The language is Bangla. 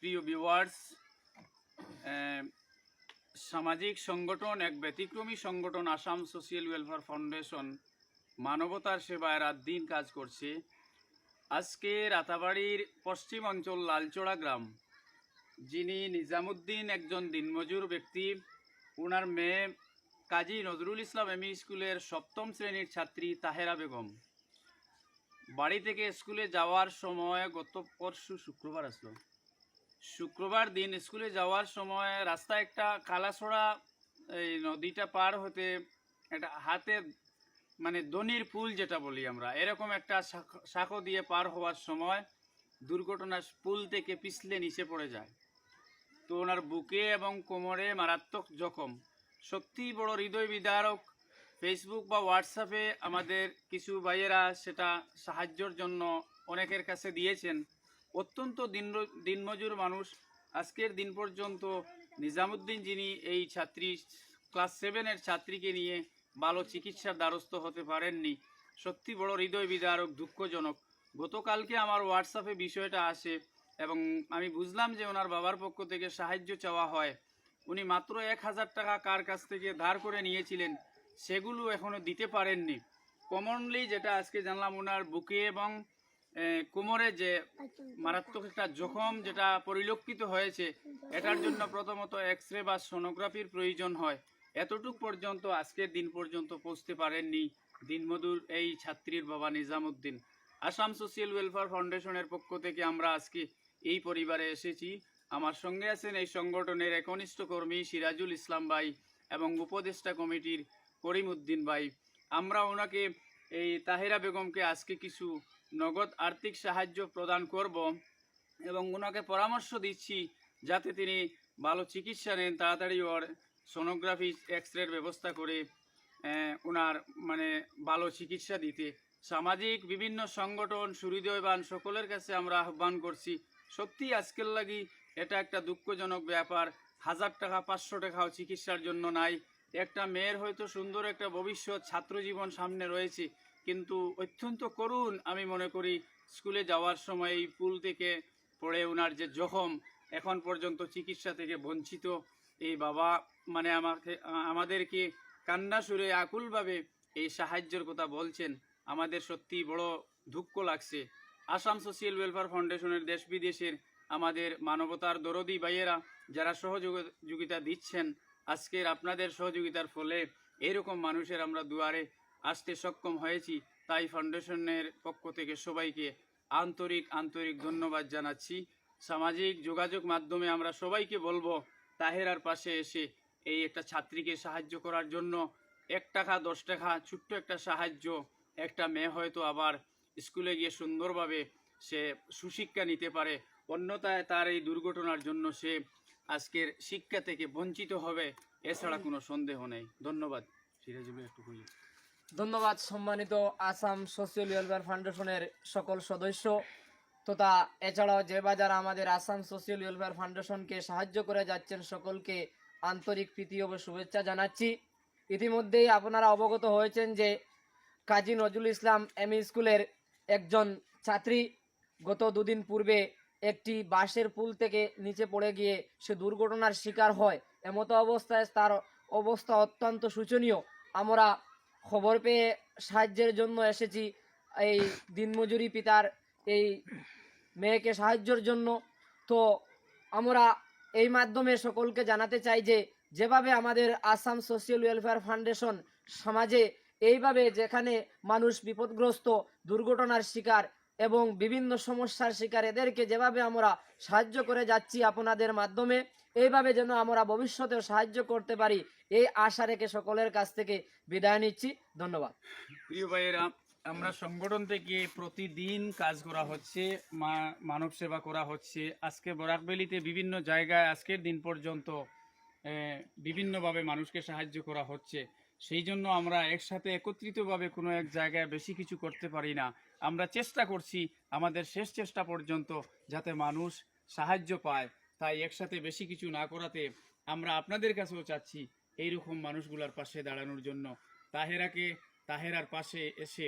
প্রিয় ভিউয়ার্স সামাজিক সংগঠন, এক ব্যতিক্রমী সংগঠন, আসাম সোশিয়াল ওয়েলফেয়ার ফাউন্ডেশন মানবতার সেবায় রাত দিন কাজ করছে। আজকে রাতাবাড়ির পশ্চিম অঞ্চল লালচড়া গ্রাম, যিনি নিজামুদ্দিন একজন দিনমজুর ব্যক্তি ওনার মেয়ে কাজী নজরুল ইসলাম এমই স্কুলের সপ্তম শ্রেণির ছাত্রী তাহেরা বেগম। বাড়ি থেকে স্কুলে যাওয়ার সময় গত পরশু শুক্রবার আসলো। শুক্রবার দিন স্কুলে যাওয়ার সময় রাস্তায় একটা কালাছড়া এই নদীটা পার হতে একটা হাতে মানে দনির পুল যেটা বলি আমরা, এরকম একটা শাখ- দিয়ে পার হওয়ার সময় দুর্ঘটনা পুল থেকে পিছলে নিচে পড়ে যায়। তো ওনার বুকে এবং কোমরে মারাত্মক জখম। সত্যিই বড় হৃদয় বিদারক ফেসবুক বা হোয়াটসঅ্যাপে আমাদের কিছু ভাইয়েরা সেটা সাহায্যর জন্য অনেকের কাছে দিয়েছেন। অত্যন্ত দিন দিনমজুর মানুষ। আজকের দিন পর্যন্ত নিজামুদ্দিন যিনি এই ছাত্রী, ক্লাস সেভেনের ছাত্রীকে নিয়ে ভালো চিকিৎসার দ্বারস্থ হতে পারেননি, সত্যি বড় হৃদয় বিদারক, দুঃখজনক। গতকালকে আমার হোয়াটসঅ্যাপে বিষয়টা আসে এবং আমি বুঝলাম যে ওনার বাবার পক্ষ থেকে সাহায্য চাওয়া হয়। উনি মাত্র এক হাজার টাকা কার কাছ থেকে ধার করে নিয়েছিলেন সেগুলো এখনও দিতে পারেননি। কমনলি যেটা আজকে জানলাম ওনার বুকে এবং কোমরে যে মারাত্মক একটা জখম যেটা পরিলক্ষিত হয়েছে, এটার জন্য প্রথমত এক্স রে বা সোনোগ্রাফির প্রয়োজন হয়। এতটুক পর্যন্ত আজকের দিন পর্যন্ত পৌঁছতে পারেননি দিনমধুর এই ছাত্রীর বাবা নিজামুদ্দিন। আসাম সোশিয়াল ওয়েলফেয়ার ফাউন্ডেশনের পক্ষ থেকে আমরা আজকে এই পরিবারে এসেছি। আমার সঙ্গে আছেন এই সংগঠনের একনিষ্ঠ কর্মী সিরাজুল ইসলাম ভাই এবং উপদেষ্টা কমিটির করিম উদ্দিন ভাই, আমরা ওনাকে এই তাহিরা বেগমকে আজকে কিছু নগদ আর্থিক সাহায্য প্রদান করব এবং ওনাকে পরামর্শ দিচ্ছি যাতে তিনি ভালো চিকিৎসা নেন, তাড়াতাড়ি ওর সোনোগ্রাফি এক্স রের ব্যবস্থা করে ওনার মানে ভালো চিকিৎসা দিতে। সামাজিক বিভিন্ন সংগঠন, সুহৃদয়বান সকলের কাছে আমরা আহ্বান করছি সত্যি আজকের লাগি এটা একটা দুঃখজনক ব্যাপার। হাজার টাকা, পাঁচশো টাকাও চিকিৎসার জন্য নাই। একটা মেয়ের হয়তো সুন্দর একটা ভবিষ্যৎ ছাত্র জীবন সামনে রয়েছে, কিন্তু অত্যন্ত করুণ আমি মনে করি স্কুলে যাওয়ার সময় এই পুল থেকে পড়ে ওনার যে জখম, এখন পর্যন্ত চিকিৎসা থেকে বঞ্চিত। এই বাবা মানে আমাকে, আমাদেরকে কান্না সুরে আকুলভাবে এই সাহায্যের কথা বলছেন। আমাদের সত্যি বড় দুঃখ লাগছে। আসাম সোশিয়াল ওয়েলফেয়ার ফাউন্ডেশনের দেশ বিদেশের আমাদের মানবতার দরদি ভাইয়েরা যারা সহযোগিতা দিচ্ছেন আজকের আপনাদের সহযোগিতার ফলে এরকম মানুষের আমরা দুয়ারে আসতে সক্ষম হয়েছি। তাই ফাউন্ডেশনের পক্ষ থেকে সবাইকে আন্তরিক আন্তরিক ধন্যবাদ জানাচ্ছি। সামাজিক যোগাযোগ মাধ্যমে আমরা সবাইকে বলব, তাহেরার পাশে এসে এই একটা ছাত্রীকে সাহায্য করার জন্য এক টাকা, দশ টাকা, ছোট্ট একটা সাহায্য, একটা মেয়ে হয়তো আবার স্কুলে গিয়ে সুন্দরভাবে সে সুশিক্ষা নিতে পারে। অন্যথায় তার এই দুর্ঘটনার জন্য সে আজকের শিক্ষা থেকে বঞ্চিত হবে, এছাড়া কোনো সন্দেহ নেই। ধন্যবাদ। ধন্যবাদ সম্মানিত আসাম সোশিয়াল ওয়েলফেয়ার ফাউন্ডেশনের সকল সদস্য তথা এছাড়াও যে বাজার আমাদের আসাম সোশিয়াল ওয়েলফেয়ার ফাউন্ডেশনকে সাহায্য করে যাচ্ছেন, সকলকে আন্তরিক প্রীতি ও শুভেচ্ছা জানাচ্ছি। ইতিমধ্যেই আপনারা অবগত হয়েছেন যে কাজী নজরুল ইসলাম এম স্কুলের একজন ছাত্রী গত দুদিন পূর্বে একটি বাঁশের পুল থেকে নিচে পড়ে গিয়ে সে দুর্ঘটনার শিকার হয়। এমতো অবস্থায় তার অবস্থা অত্যন্ত শোচনীয়। আমরা খবর পেয়ে সাহায্যের জন্য এসেছি এই দিনমজুরি পিতার এই মেয়েকে সাহায্যের জন্য। তো আমরা এই মাধ্যমে সকলকে জানাতে চাই যে, যেভাবে আমাদের আসাম সোশিয়াল ওয়েলফেয়ার ফাউন্ডেশন সমাজে এইভাবে যেখানে মানুষ বিপদগ্রস্ত, দুর্ঘটনার শিকার এবং বিভিন্ন সমস্যার শিকার এদেরকে যেভাবে আমরা সাহায্য করে যাচ্ছি আপনাদের মাধ্যমে, এইভাবে যেন আমরা ভবিষ্যতেও সাহায্য করতে পারি, এই আশা রেখে সকলের কাছ থেকে বিদায় নিচ্ছি। ধন্যবাদ। প্রিয় ভাইয়েরা, আমরা সংগঠন থেকে প্রতিদিন কাজ করা হচ্ছে মানব সেবা করা হচ্ছে। আজকে বরাকবেলিতে বিভিন্ন জায়গায় আজকের দিন পর্যন্ত বিভিন্নভাবে মানুষকে সাহায্য করা হচ্ছে। সেই জন্য আমরা একসাথে একত্রিতভাবে কোনো এক জায়গায় বেশি কিছু করতে পারি না। আমরা চেষ্টা করছি আমাদের শেষ চেষ্টা পর্যন্ত যাতে মানুষ সাহায্য পায়। তাই একসাথে বেশি কিছু না করাতে আমরা আপনাদের কাছেও চাচ্ছি এইরকম মানুষগুলার পাশে দাঁড়ানোর জন্য। তাহেরাকে তাহেরার পাশে এসে